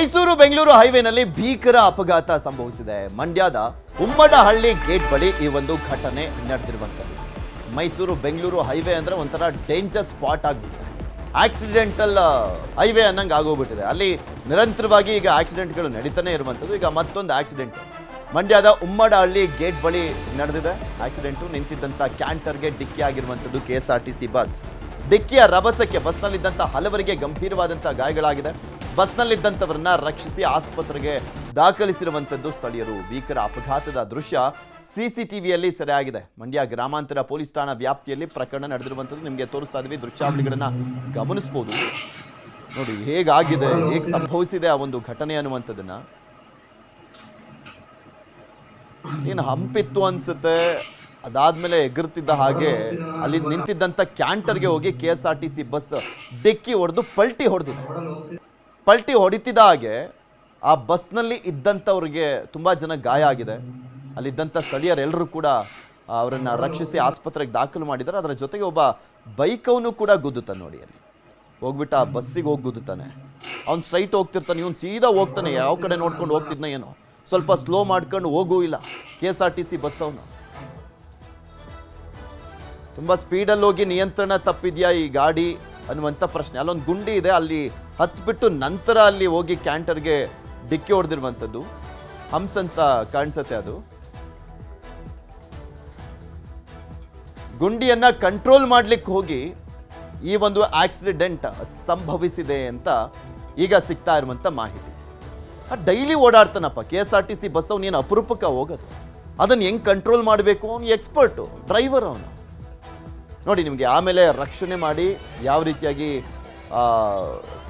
ಮೈಸೂರು ಬೆಂಗಳೂರು ಹೈವೇನಲ್ಲಿ ಭೀಕರ ಅಪಘಾತ ಸಂಭವಿಸಿದೆ. ಮಂಡ್ಯದ ಉಮ್ಮಡಹಳ್ಳಿ ಗೇಟ್ ಬಳಿ ಈ ಒಂದು ಘಟನೆ ನಡೆದಿರುವಂಥದ್ದು. ಮೈಸೂರು ಬೆಂಗಳೂರು ಹೈವೇ ಅಂದ್ರೆ ಒಂಥರ ಡೇಂಜರ್ ಸ್ಪಾಟ್ ಆಗಿಬಿಟ್ಟಿದೆ. ಆಕ್ಸಿಡೆಂಟಲ್ ಹೈವೇ ಅನ್ನಂಗೆ ಆಗೋಗ್ಬಿಟ್ಟಿದೆ. ಅಲ್ಲಿ ನಿರಂತರವಾಗಿ ಈಗ ಆಕ್ಸಿಡೆಂಟ್ಗಳು ನಡೀತಾನೆ ಇರುವಂಥದ್ದು. ಈಗ ಮತ್ತೊಂದು ಆಕ್ಸಿಡೆಂಟ್ ಮಂಡ್ಯದ ಉಮ್ಮಡಹಳ್ಳಿ ಗೇಟ್ ಬಳಿ ನಡೆದಿದೆ. ಆಕ್ಸಿಡೆಂಟು ನಿಂತಿದ್ದಂಥ ಕ್ಯಾಂಟರ್ಗೆ ಡಿಕ್ಕಿ ಆಗಿರುವಂಥದ್ದು K S R T C bus ಡಿಕ್ಕಿಯ ರಭಸಕ್ಕೆ ಬಸ್ನಲ್ಲಿದ್ದಂಥ ಹಲವರಿಗೆ ಗಂಭೀರವಾದಂಥ ಗಾಯಗಳಾಗಿದೆ. ಬಸ್ನಲ್ಲಿದ್ದಂಥವರನ್ನ ರಕ್ಷಿಸಿ ಆಸ್ಪತ್ರೆಗೆ ದಾಖಲಿಸಿರುವಂಥದ್ದು ಸ್ಥಳೀಯರು. ಭೀಕರ ಅಪಘಾತದ ದೃಶ್ಯ ಸಿಸಿಟಿವಿಯಲ್ಲಿ ಸೆರೆಯಾಗಿದೆ. ಮಂಡ್ಯ ಗ್ರಾಮಾಂತರ ಪೊಲೀಸ್ ಠಾಣಾ ವ್ಯಾಪ್ತಿಯಲ್ಲಿ ಪ್ರಕರಣ ನಡೆದಿರುವಂಥದ್ದು ನಿಮಗೆ ತೋರಿಸ್ತಾ ಇದ್ವಿ. ದೃಶ್ಯಾವಳಿಗಳನ್ನ ಗಮನಿಸ್ಬೋದು. ನೋಡಿ, ಹೇಗಾಗಿದೆ? ಹೇಗೆ ಸಂಭವಿಸಿದೆ ಆ ಒಂದು ಘಟನೆ ಅನ್ನುವಂಥದ್ದನ್ನ? ಏನು ಹಂಪಿತ್ತು ಅನ್ಸುತ್ತೆ? ಅದಾದ್ಮೇಲೆ ಎಗರ್ತಿದ್ದ ಹಾಗೆ ಅಲ್ಲಿ ನಿಂತಿದ್ದಂಥ ಕ್ಯಾಂಟರ್ಗೆ ಹೋಗಿ K S R T C bus ಡಿಕ್ಕಿ ಹೊಡೆದು ಪಲ್ಟಿ ಹೊಡೆದಿದೆ. ಪಲ್ಟಿ ಹೊಡಿತಿದ್ದ ಹಾಗೆ ಆ ಬಸ್ನಲ್ಲಿ ಇದ್ದಂಥವ್ರಿಗೆ ತುಂಬ ಜನ ಗಾಯ ಆಗಿದೆ. ಅಲ್ಲಿದ್ದಂಥ ಸ್ಥಳೀಯರೆಲ್ಲರೂ ಕೂಡ ಅವರನ್ನು ರಕ್ಷಿಸಿ ಆಸ್ಪತ್ರೆಗೆ ದಾಖಲು ಮಾಡಿದ್ದಾರೆ. ಅದರ ಜೊತೆಗೆ ಒಬ್ಬ ಬೈಕವನು ಕೂಡ ಗುದ್ದುತ್ತಾನೆ ನೋಡಿ ಅಲ್ಲಿ. ಹೋಗ್ಬಿಟ್ಟು ಆ ಬಸ್ಸಿಗೆ ಹೋಗಿ ಗುದ್ದುತ್ತಾನೆ. ಅವ್ನು ಸ್ಟ್ರೈಟ್ ಹೋಗ್ತಿರ್ತಾನೆ, ಇವ್ನು ಸೀದಾ ಹೋಗ್ತಾನೆ. ಯಾವ ಕಡೆ ನೋಡ್ಕೊಂಡು ಹೋಗ್ತಿದ್ನ ಏನೋ. ಸ್ವಲ್ಪ ಸ್ಲೋ ಮಾಡ್ಕೊಂಡು ಹೋಗೂ ಇಲ್ಲ. K S R T C bus ಅವನು. ತುಂಬ ಸ್ಪೀಡಲ್ಲಿ ಹೋಗಿ ನಿಯಂತ್ರಣ ತಪ್ಪಿದ್ಯಾ ಈ ಗಾಡಿ ಅನ್ನುವಂಥ ಪ್ರಶ್ನೆ. ಅಲ್ಲೊಂದು ಗುಂಡಿ ಇದೆ, ಅಲ್ಲಿ ಹತ್ಬಿಟ್ಟು ನಂತರ ಅಲ್ಲಿ ಹೋಗಿ ಕ್ಯಾಂಟರ್ಗೆ ಡಿಕ್ಕಿ ಹೊಡೆದಿರುವಂಥದ್ದು. ಹಂಸ್ ಅಂತ ಕಾಣಿಸುತ್ತೆ ಅದು. ಗುಂಡಿಯನ್ನು ಕಂಟ್ರೋಲ್ ಮಾಡಲಿಕ್ಕೆ ಹೋಗಿ ಈ ಒಂದು ಆಕ್ಸಿಡೆಂಟ್ ಸಂಭವಿಸಿದೆ ಅಂತ ಈಗ ಸಿಗ್ತಾ ಇರುವಂಥ ಮಾಹಿತಿ. Daily ಓಡಾಡ್ತಾನಪ್ಪ, K S R T C bus ಅವನೇನು ಅಪರೂಪಕ್ಕೆ ಹೋಗೋದು. ಅದನ್ನು ಹೆಂಗೆ ಕಂಟ್ರೋಲ್ ಮಾಡಬೇಕು? ಅವನು ಎಕ್ಸ್ಪರ್ಟು, ಡ್ರೈವರ್ ಅವನು. ನೋಡಿ, ನಿಮಗೆ ಆಮೇಲೆ ರಕ್ಷಣೆ ಮಾಡಿ ಯಾವ ರೀತಿಯಾಗಿ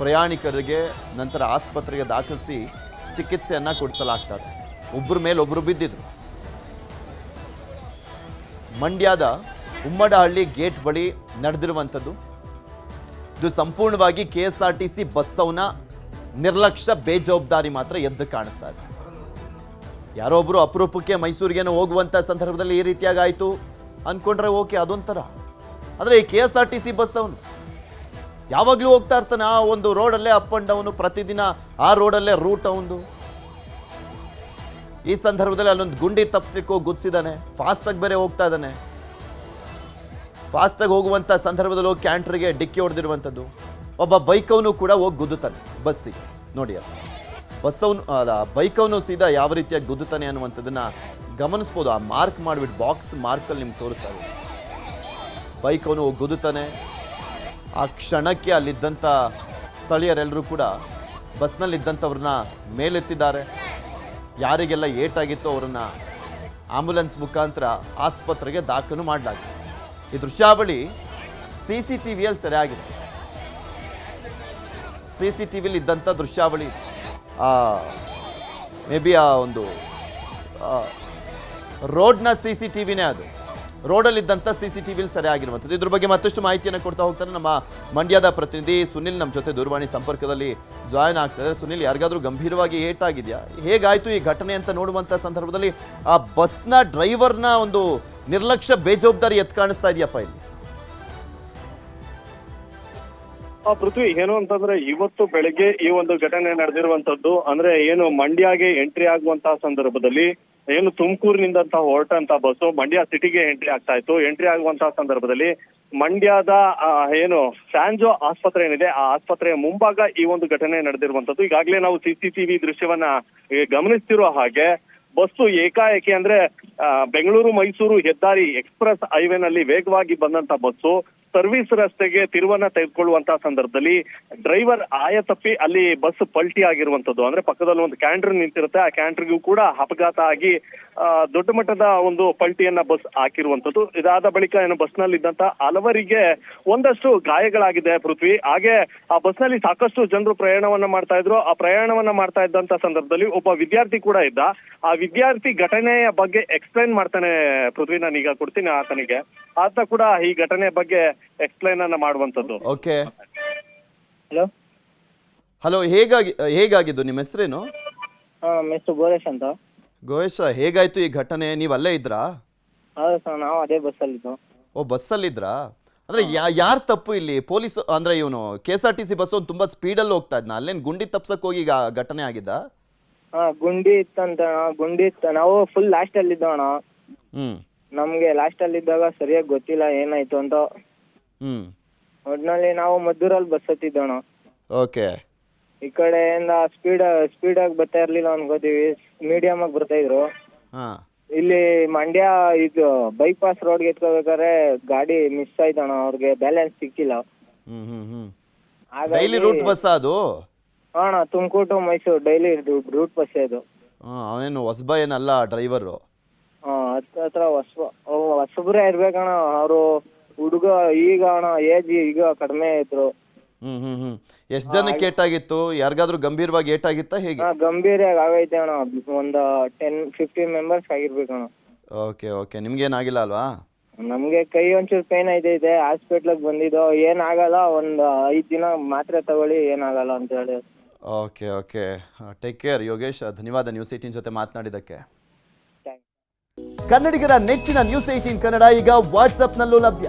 ಪ್ರಯಾಣಿಕರಿಗೆ ನಂತರ ಆಸ್ಪತ್ರೆಗೆ ದಾಖಲಿಸಿ ಚಿಕಿತ್ಸೆಯನ್ನು ಕೊಡಿಸಲಾಗ್ತದೆ. ಒಬ್ಬರ ಮೇಲೆ ಒಬ್ಬರು ಬಿದ್ದಿದ್ರು. ಮಂಡ್ಯದ ಉಮ್ಮಡಹಳ್ಳಿ ಗೇಟ್ ಬಳಿ ನಡೆದಿರುವಂಥದ್ದು. ಇದು ಸಂಪೂರ್ಣವಾಗಿ K S R T C ಬಸ್ಸವನ್ನ ನಿರ್ಲಕ್ಷ್ಯ, ಬೇಜವಾಬ್ದಾರಿ ಮಾತ್ರ ಎದ್ದು ಕಾಣಿಸ್ತಾ ಇದೆ. ಯಾರೋ ಒಬ್ಬರು ಅಪರೂಪಕ್ಕೆ ಮೈಸೂರಿಗೇನೋ ಹೋಗುವಂಥ ಸಂದರ್ಭದಲ್ಲಿ ಈ ರೀತಿಯಾಗಿ ಆಯಿತು ಅನ್ಕೊಂಡ್ರೆ ಓಕೆ ಅದೊಂಥರ. ಆದರೆ ಈ K S R T C bus ಅವನು ಯಾವಾಗಲೂ ಹೋಗ್ತಾ ಇರ್ತಾನೆ ಆ ಒಂದು ರೋಡಲ್ಲೇ ಅಪ್ ಆ್ಯಂಡ್ ಡೌನು ಪ್ರತಿದಿನ, ಆ ರೋಡಲ್ಲೇ ರೂಟ್ ಅವನು ಈ ಸಂದರ್ಭದಲ್ಲಿ ಅಲ್ಲೊಂದು ಗುಂಡಿ ತಪ್ಪಿಸ್ಲಿಕ್ಕೆ ಗುದ್ಸಿದ್ದಾನೆ ಫಾಸ್ಟಾಗಿ ಬೇರೆ ಹೋಗ್ತಾ ಇದ್ದಾನೆ ಫಾಸ್ಟಾಗಿ ಹೋಗುವಂಥ ಸಂದರ್ಭದಲ್ಲಿ ಕ್ಯಾಂಟ್ರಿಗೆ ಡಿಕ್ಕಿ ಹೊಡೆದಿರುವಂಥದ್ದು. ಒಬ್ಬ ಬೈಕವನು ಕೂಡ ಹೋಗಿ ಗುದ್ದುತ್ತಾನೆ, ಬಸ್ಸಿಗೆ. ನೋಡಿ ಅದು. ಬಸ್ಸವನು ಬೈಕವನು ಸೀದಾ ಯಾವ ರೀತಿಯಾಗಿ ಗುದ್ದುತ್ತಾನೆ ಅನ್ನುವಂಥದ್ದನ್ನು ಗಮನಿಸ್ಬೋದು. ಆ ಮಾರ್ಕ್ ಮಾಡಿಬಿಟ್ಟು ಬಾಕ್ಸ್ ಮಾರ್ಕಲ್ಲಿ ನಿಮ್ಗೆ ತೋರಿಸ್ತಾ ಬೈಕ್ ಅವನು ಹೋಗಿ ಗುದ್ದುತ್ತಾನೆ. ಆ ಕ್ಷಣಕ್ಕೆ ಅಲ್ಲಿದ್ದಂಥ ಸ್ಥಳೀಯರೆಲ್ಲರೂ ಕೂಡ ಬಸ್ನಲ್ಲಿದ್ದಂಥವ್ರನ್ನ ಮೇಲೆತ್ತಿದ್ದಾರೆ. ಯಾರಿಗೆಲ್ಲ ಏಟಾಗಿತ್ತೋ ಅವ್ರನ್ನ ಆಂಬ್ಯುಲೆನ್ಸ್ ಮುಖಾಂತರ ಆಸ್ಪತ್ರೆಗೆ ದಾಖಲು ಮಾಡಲಾಗಿದೆ. ಈ ದೃಶ್ಯಾವಳಿ ಸಿ ಸಿ ಟಿ ವಿಯಲ್ಲಿ ಸರಿಯಾಗಿದೆ. ಸಿ ಸಿ ಟಿ ವಿಲಿ ಇದ್ದಂಥ ದೃಶ್ಯಾವಳಿ ಮೇ ಬಿ ಆ ಒಂದು ರೋಡ್ನ ಸಿ ಸಿ ಟಿ ವಿನೇ ಅದು. ರೋಡಲ್ಲಿದ್ದಂಥ ಸಿ ಸಿ ಟಿ ವಿಲಿ ಸರಿಯಾಗಿರುವಂಥದ್ದು. ಇದ್ರ ಬಗ್ಗೆ ಮತ್ತಷ್ಟು ಮಾಹಿತಿಯನ್ನು ಕೊಡ್ತಾ ಹೋಗ್ತಾರೆ ನಮ್ಮ ಮಂಡ್ಯದ ಪ್ರತಿನಿಧಿ ಸುನಿಲ್ ನಮ್ಮ ಜೊತೆ ದೂರವಾಣಿ ಸಂಪರ್ಕದಲ್ಲಿ ಜಾಯ್ನ್ ಆಗ್ತಾರೆ ಸುನಿಲ್, ಯಾರಿಗಾದರೂ ಗಂಭೀರವಾಗಿ ಏಟಾಗಿದೆಯಾ? ಹೇಗಾಯ್ತು ಈ ಘಟನೆ ಅಂತ ನೋಡುವಂಥ ಸಂದರ್ಭದಲ್ಲಿ ಆ ಬಸ್ನ ಡ್ರೈವರ್ನ ಒಂದು ನಿರ್ಲಕ್ಷ್ಯ, ಬೇಜವಾಬ್ದಾರಿ ಎತ್ ಕಾಣಿಸ್ತಾ ಇದೆಯಪ್ಪ ಇಲ್ಲಿ? ಪೃಥ್ವಿ, ಏನು ಅಂತಂದ್ರೆ ಇವತ್ತು ಬೆಳಗ್ಗೆ ಈ ಒಂದು ಘಟನೆ ನಡೆದಿರುವಂತದ್ದು ಅಂದ್ರೆ ಏನು ಮಂಡ್ಯಗೆ ಎಂಟ್ರಿ ಆಗುವಂತಹ ಸಂದರ್ಭದಲ್ಲಿ ಏನು ತುಮಕೂರಿನಿಂದ ಹೊರಟಂತ ಬಸ್ಸು ಮಂಡ್ಯ ಸಿಟಿಗೆ ಎಂಟ್ರಿ ಆಗ್ತಾ ಇತ್ತು. ಎಂಟ್ರಿ ಆಗುವಂತಹ ಸಂದರ್ಭದಲ್ಲಿ ಮಂಡ್ಯದ ಏನು ಸ್ಯಾಂಜೋ ಆಸ್ಪತ್ರೆ ಏನಿದೆ, ಆ ಆಸ್ಪತ್ರೆಯ ಮುಂಭಾಗ ಈ ಒಂದು ಘಟನೆ ನಡೆದಿರುವಂತದ್ದು ಈಗಾಗಲೇ ನಾವು ಸಿಸಿಟಿವಿ ದೃಶ್ಯವನ್ನ ಗಮನಿಸ್ತಿರುವ ಗಮನಿಸ್ತಿರೋ ಹಾಗೆ ಬಸ್ಸು ಏಕಾಏಕಿ ಅಂದ್ರೆ ಬೆಂಗಳೂರು ಮೈಸೂರು ಹೆದ್ದಾರಿ ಎಕ್ಸ್ಪ್ರೆಸ್ ಹೈವೇನಲ್ಲಿ ವೇಗವಾಗಿ ಬಂದಂತ ಬಸ್ಸು ಸರ್ವಿಸ್ ರಸ್ತೆಗೆ ತಿರುವನ್ನ ತೆಗೆದುಕೊಳ್ಳುವಂತಹ ಸಂದರ್ಭದಲ್ಲಿ ಡ್ರೈವರ್ ಆಯ ತಪ್ಪಿ ಅಲ್ಲಿ ಬಸ್ ಪಲ್ಟಿ ಆಗಿರುವಂತದ್ದು. ಅಂದ್ರೆ ಪಕ್ಕದಲ್ಲಿ ಒಂದು ಕ್ಯಾಂಟರ್ ನಿಂತಿರುತ್ತೆ. ಆ ಕ್ಯಾಂಟರ್ಗೂ ಕೂಡ ಅಪಘಾತ ಆಗಿ ದೊಡ್ಡ ಮಟ್ಟದ ಒಂದು ಪಲ್ಟಿಯನ್ನ ಬಸ್ ಹಾಕಿರುವಂತದ್ದು. ಇದಾದ ಬಳಿಕ ಏನು ಬಸ್ನಲ್ಲಿ ಇದ್ದಂತ ಹಲವರಿಗೆ ಒಂದಷ್ಟು ಗಾಯಗಳಾಗಿದೆ ಪೃಥ್ವಿ. ಹಾಗೆ ಆ ಬಸ್ನಲ್ಲಿ ಸಾಕಷ್ಟು ಜನರು ಪ್ರಯಾಣವನ್ನ ಮಾಡ್ತಾ ಇದ್ರು. ಆ ಪ್ರಯಾಣವನ್ನ ಮಾಡ್ತಾ ಇದ್ದಂತ ಸಂದರ್ಭದಲ್ಲಿ ಒಬ್ಬ ವಿದ್ಯಾರ್ಥಿ ಕೂಡ ಇದ್ದ. ಆ ವಿದ್ಯಾರ್ಥಿ ಘಟನೆಯ ಬಗ್ಗೆ ಎಕ್ಸ್ಪ್ಲೈನ್ ಮಾಡ್ತಾನೆ ಪೃಥ್ವಿ. ನಾನು ಈಗ ಕೊಡ್ತೀನಿ ಆತನಿಗೆ. ಆತ ಕೂಡ ಈ ಘಟನೆ ಬಗ್ಗೆ ಎಕ್ಸ್ಪ್ಲೈನ್ ಅನ್ನ ಮಾಡುವಂತದ್ದು ಓಕೆ ಹಲೋ ಹಲೋ ಹೇಗಾಗಿ ಹೇಗಾಗಿದ್ದು ನಿಮ್ಮ ಹೆಸರೇನು? ಹಾಂ ಮಿಸ್ಟರ್ ಗೋರೇಶ್ ಅಂತ. ಗೋಯೇಶ ಹೇಗಾಯ್ತು ಈ ಘಟನೆ? ನೀವು ಅಲ್ಲೇ ಇದ್ರಾ? ಹೌದು ಸರ್ ನಾವು ಅದೇ ಬಸ್ಸಲ್ಲಿದ್ದು. ಓ ಬಸ್ಸಲ್ಲಿದ್ರಾ? ಅಂದ್ರೆ ಯಾರ್ ತಪ್ಪು ಇಲ್ಲಿ? ಪೊಲೀಸ್ ಅಂದ್ರೆ ಇವನು K S R T C bus ಒಂದು ತುಂಬಾ ಸ್ಪೀಡಲ್ಲಿ ಹೋಗ್ತಾ ಇದ್ನ. ಅಲ್ಲೇನ್ ಗುಂಡಿ ತಪ್ಸಕ್ ಹೋಗಿ ಈಗ ಘಟನೆ ಆಗಿದ್ದ? ಹಾ ಗುಂಡಿ ಇತ್ತಂತ ಅಣ್ಣ. ಗುಂಡಿ ಇತ್ತು ನಾವು ಫುಲ್ ಲಾಸ್ಟಲ್ಲಿ ಇದ್ದೋ ಅಣ್ಣ. ಹ್ಮ್. ನಮಗೆ ಲಾಸ್ಟಲ್ಲಿ ಇದ್ದಾಗ ಸರಿಯಾಗಿ ಗೊತ್ತಿಲ್ಲ ಏನಾಯ್ತು ಅಂತ. ಹ್ಮ್. ಒಟ್ನಲ್ಲಿ ನಾವು ಮದ್ದೂರಲ್ಲಿ ಬಸ್ ಹತ್ತಿದ್ದೋಣ. ಓಕೆ ಈ ಕಡೆಯಿಂದ ಸ್ಪೀಡ್ ಸ್ಪೀಡಾಗಿ ಬರ್ತಾ ಇರ್ಲಿಲ್ಲ ಅನ್ಕೋತೀವಿ. ಮೀಡಿಯಮ್ ಆಗಿ ಬರ್ತಾ ಇದ್ರು. ಹಾ. ಇಲ್ಲಿ ಮಂಡ್ಯ ಇದು ಬೈಪಾಸ್ ರೋಡ್ಗೆ ಎತ್ಕೋಬೇಕಾದ್ರೆ ಗಾಡಿ ಮಿಸ್ ಆಯ್ತಣ ಅವ್ರಿಗೆ ಬ್ಯಾಲೆನ್ಸ್ ಸಿಕ್ಕಿಲ್ಲ. ಹಾಗಾಗಿ- ಡೈಲಿ ರೂಟ್ ಬಸ್ ಅದು? ಹಾ ಅಣ್ಣ Tumakuru to Mysuru. Daily route bus ಅದು. ಹಾ, ಅವನೇನು ಹೊಸಬ ಏನಲ್ಲ ಡ್ರೈವರು ಹಾ ಹತ್ರ ಹತ್ರ ಹೊಸ ಹೊಸಬ್ರೇ ಇರ್ಬೇಕಣ್ಣ. ಅವರು ಹುಡುಗ ಈಗ ಅಣ್ಣ ಏಜ್ ಈಗ ಕಡಿಮೆ ಇದ್ರು. ಹ್ಮ್ ಹ್ಮ್ ಹ್ಮ್. ಎಷ್ಟು ಜನಕ್ಕೆ ಏಟಾಗಿತ್ತು? ಯಾರಿಗಾದ್ರೂ ಗಂಭೀರವಾಗಿ ಏಟಾಗಿತ್ತಾ ಹೇಗೆ? ಹಾ ಗಂಭೀರ ಆಗೈತೆ ಅಣ್ಣ. ಒಂದು ಟೆನ್ ಫಿಫ್ಟೀನ್ ಮೆಂಬರ್ಸ್ ಆಗಿರ್ಬೇಕಣ್ಣ ಓಕೆ ಓಕೆ. ನಿಮ್ಗೇನಾಗಿಲ್ಲ ಅಲ್ವಾ? ನಮ್ಗೆ ಕೈ ಒಂಚೂರು ಪೇನ್ ಇದೆ ಹಾಸ್ಪಿಟ್ಲಿಗೆ ಬಂದಿದ್ದು. ಏನಾಗಲ್ಲ ಒಂದು ಐದ್ ದಿನ ಮಾತ್ರೆ ತಗೊಳ್ಳಿ ಏನಾಗಲ್ಲ ಅಂತ ಹೇಳಿ. Okay okay. Take care Yogesh. ಧನ್ಯವಾದ ನ್ಯೂಸ್ ಏಟೀನ್ ಜೊತೆ ಮಾತನಾಡಿದ್ದಕ್ಕೆ. ಕನ್ನಡಿಗರ ನೆಚ್ಚಿನ ನ್ಯೂಸ್ ಏಟೀನ್ ಕನ್ನಡ ಈಗ ವಾಟ್ಸ್ಆಪ್ನಲ್ಲೂ ಲಭ್ಯ.